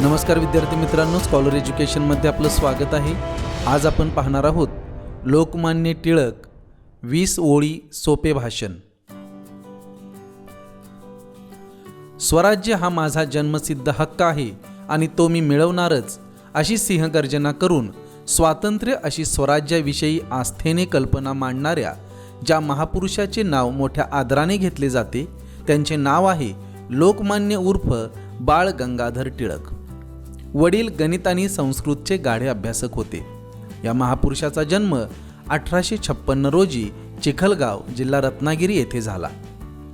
नमस्कार विद्यार्थी मित्रांनो स्कॉलर एज्युकेशनमध्ये आपलं स्वागत आहे. आज आपण पाहणार आहोत लोकमान्य टिळक वीस ओळी सोपे भाषण. स्वराज्य हा माझा जन्मसिद्ध हक्क आहे आणि तो मी मिळवणारच अशी सिंहगर्जना करून स्वातंत्र्य अशी स्वराज्याविषयी आस्थेने कल्पना मांडणाऱ्या ज्या महापुरुषाचे नाव मोठ्या आदराने घेतले जाते त्यांचे नाव आहे लोकमान्य उर्फ बाळ गंगाधर टिळक. वडील गणित आणि संस्कृतचे गाढे अभ्यासक होते. या महापुरुषाचा जन्म अठराशे छप्पन्न रोजी चिखलगाव जिल्हा रत्नागिरी येथे झाला.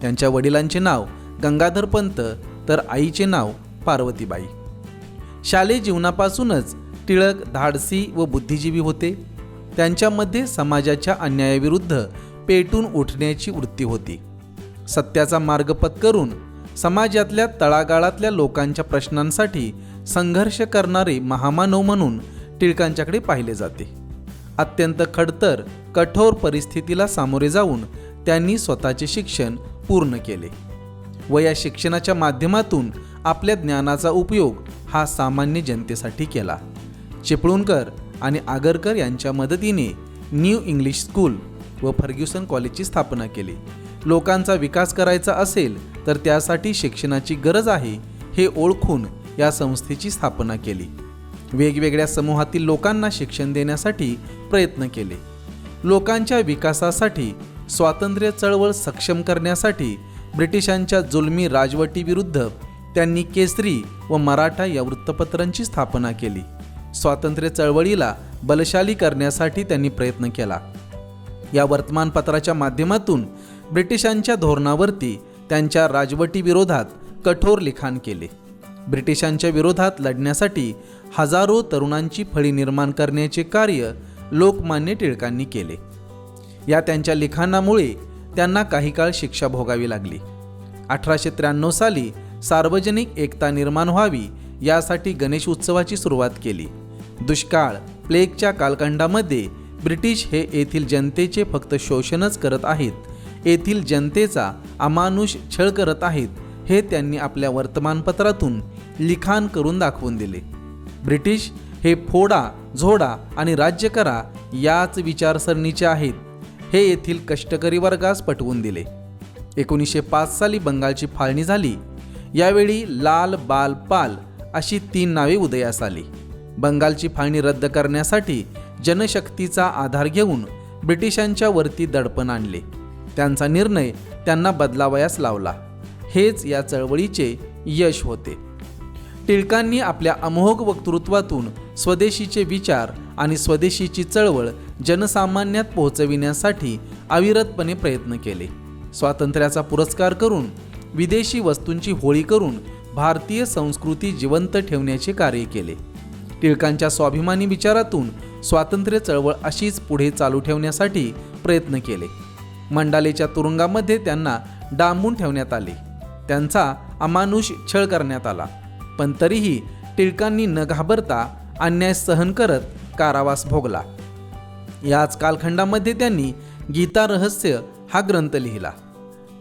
त्यांच्या वडिलांचे नाव गंगाधर पंत तर आईचे नाव पार्वतीबाई. शालेय जीवनापासूनच टिळक धाडसी व बुद्धिजीवी होते. त्यांच्यामध्ये समाजाच्या अन्यायाविरुद्ध पेटून उठण्याची वृत्ती होती. सत्याचा मार्ग पत्करून समाजातल्या तळागाळातल्या लोकांच्या प्रश्नांसाठी संघर्ष करणारे महामानव म्हणून टिळकांच्याकडे पाहिले जाते. अत्यंत खडतर कठोर परिस्थितीला सामोरे जाऊन त्यांनी स्वतःचे शिक्षण पूर्ण केले. व या शिक्षणाच्या माध्यमातून आपल्या ज्ञानाचा उपयोग हा सामान्य जनतेसाठी केला. चिपळूणकर आणि आगरकर यांच्या मदतीने न्यू इंग्लिश स्कूल व फर्ग्युसन कॉलेजची स्थापना केली. लोकांचा विकास करायचा असेल तर त्यासाठी शिक्षणाची गरज आहे हे ओळखून या संस्थेची स्थापना केली. वेगवेगळ्या समूहातील लोकांना शिक्षण देण्यासाठी प्रयत्न केले. लोकांच्या विकासासाठी स्वातंत्र्य चळवळ सक्षम करण्यासाठी ब्रिटिशांच्या जुलमी राजवटीविरुद्ध त्यांनी केसरी व मराठा या वृत्तपत्रांची स्थापना केली. स्वातंत्र्य चळवळीला बलशाली करण्यासाठी त्यांनी प्रयत्न केला. या वर्तमानपत्राच्या माध्यमातून ब्रिटिशांच्या धोरणावरती त्यांच्या राजवटीविरोधात कठोर लिखाण केले. ब्रिटिशांच्या विरोधात लढण्यासाठी हजारो तरुणांची फळी निर्माण करण्याचे कार्य लोकमान्य टिळकांनी केले. या त्यांच्या लिखाणामुळे त्यांना काही काळ शिक्षा भोगावी लागली. अठराशे त्र्याण्णव साली सार्वजनिक एकता निर्माण व्हावी यासाठी गणेश उत्सवाची सुरुवात केली. दुष्काळ प्लेगच्या कालखंडामध्ये ब्रिटिश हे येथील जनतेचे फक्त शोषणच करत आहेत. येथील जनतेचा अमानुष छळ करत आहेत हे त्यांनी आपल्या वर्तमानपत्रातून लिखाण करून दाखवून दिले. ब्रिटिश हे फोडा झोडा आणि राज्य करा याच विचारसरणीचे आहेत हे येथील कष्टकरी वर्गास पटवून दिले. एकोणीसशे पाच साली बंगालची फाळणी झाली. यावेळी लाल बाल पाल अशी तीन नावे उदयास आली. बंगालची फाळणी रद्द करण्यासाठी जनशक्तीचा आधार घेऊन ब्रिटिशांच्या वरती दडपण आणले. त्यांचा निर्णय त्यांना बदलावयास लावला. हेच या चळवळीचे यश होते. टिळकांनी आपल्या अमोघ वक्तृत्वातून स्वदेशीचे विचार आणि स्वदेशीची चळवळ जनसामान्यात पोहोचविण्यासाठी अविरतपणे प्रयत्न केले. स्वातंत्र्याचा पुरस्कार करून विदेशी वस्तूंची होळी करून भारतीय संस्कृती जिवंत ठेवण्याचे कार्य केले. टिळकांच्या स्वाभिमानी विचारातून स्वातंत्र्य चळवळ अशीच पुढे चालू ठेवण्यासाठी प्रयत्न केले. मंडालेच्या तुरुंगामध्ये त्यांना डांबून ठेवण्यात आले. त्यांचा अमानुष छळ करण्यात आला. पण तरीही टिळकांनी न घाबरता अन्याय सहन करत कारावास भोगला. याच कालखंडामध्ये त्यांनी गीता रहस्य हा ग्रंथ लिहिला.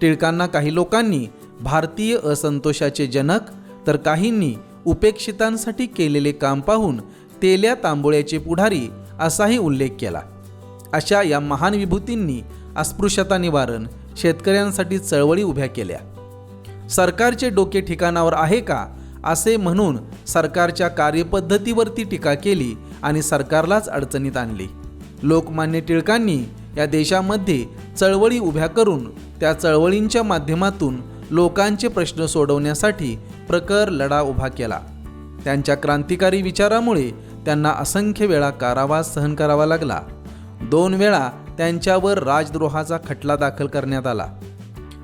टिळकांना काही लोकांनी भारतीय असंतोषाचे जनक तर काहींनी उपेक्षितांसाठी केलेले काम पाहून तेल्या तांबोळ्याचे पुढारी असाही उल्लेख केला. अशा या महान विभूतींनी अस्पृश्यता निवारण शेतकऱ्यांसाठी चळवळी उभ्या केल्या. सरकारचे डोके ठिकाणावर आहे का असे म्हणून सरकारच्या कार्यपद्धतीवरती टीका केली आणि सरकारलाच अडचणीत आणली. लोकमान्य टिळकांनी या देशामध्ये चळवळी उभ्या करून त्या चळवळींच्या माध्यमातून लोकांचे प्रश्न सोडवण्यासाठी प्रखर लढा उभा केला. त्यांच्या क्रांतिकारी विचारामुळे त्यांना असंख्य वेळा कारावास सहन करावा लागला. दोन वेळा त्यांच्यावर राजद्रोहाचा खटला दाखल करण्यात आला.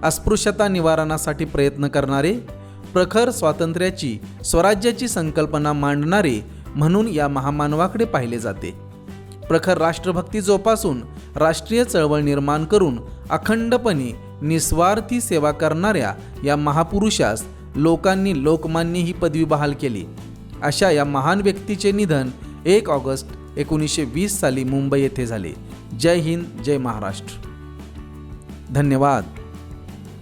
अस्पृश्यता निवारणासाठी प्रयत्न करणारे प्रखर स्वातंत्र्याची स्वराज्याची संकल्पना मांडणारे म्हणून या महामानवाकडे पाहिले जाते. प्रखर राष्ट्रभक्ती जोपासून राष्ट्रीय चळवळ निर्माण करून अखंडपणे निस्वार्थी सेवा करणाऱ्या या महापुरुषास लोकांनी लोकमान्य ही पदवी बहाल केली. अशा या महान व्यक्तीचे निधन एक ऑगस्ट एकोणीसशे वीस साली मुंबई येथे झाले. जय हिंद जय महाराष्ट्र. धन्यवाद.